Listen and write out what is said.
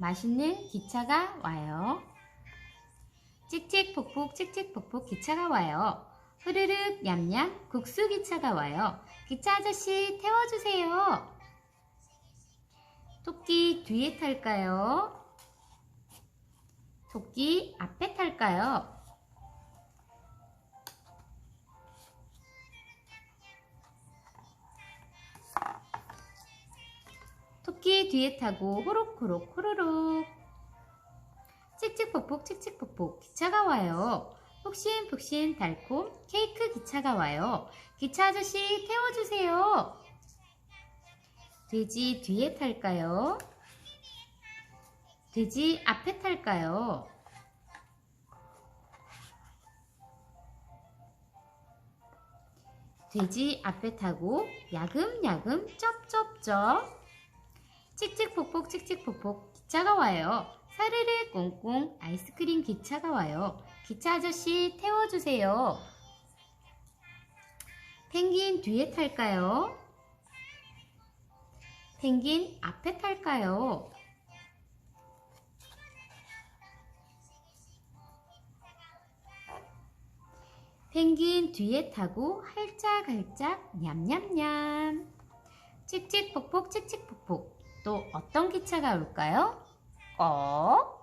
맛있는 기차가 와요. 찍찍폭폭 찍찍폭폭 기차가 와요. 흐르륵 냠냠 국수 기차가 와요. 기차 아저씨 태워주세요. 토끼 뒤에 탈까요? 토끼 앞에 탈까요? 토끼 뒤에 타고 호록호록 호로록 찍찍폭폭 찍찍폭폭 기차가 와요. 푹신푹신 달콤 케이크 기차가 와요. 기차 아저씨 태워주세요. 돼지 뒤에 탈까요? 돼지 앞에 탈까요? 돼지 앞에 타고 야금야금 쩝쩝쩝 찍찍폭폭 찍찍폭폭 기차가 와요. 사르르 꽁꽁 아이스크림 기차가 와요. 기차 아저씨 태워주세요. 펭귄 뒤에 탈까요? 펭귄 앞에 탈까요? 펭귄 뒤에 타고 할짝할짝 냠냠냠 찍찍폭폭 또 어떤 기차가 올까요? 꼭